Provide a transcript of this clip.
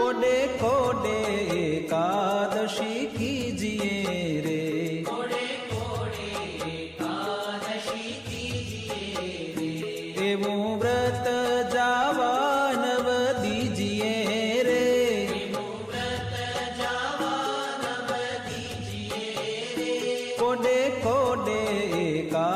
কোনে কোনে একাদশী কি জিয়ে রে એવું વ્રત જાવાનવ દીજીએ રે કોને કોને એકા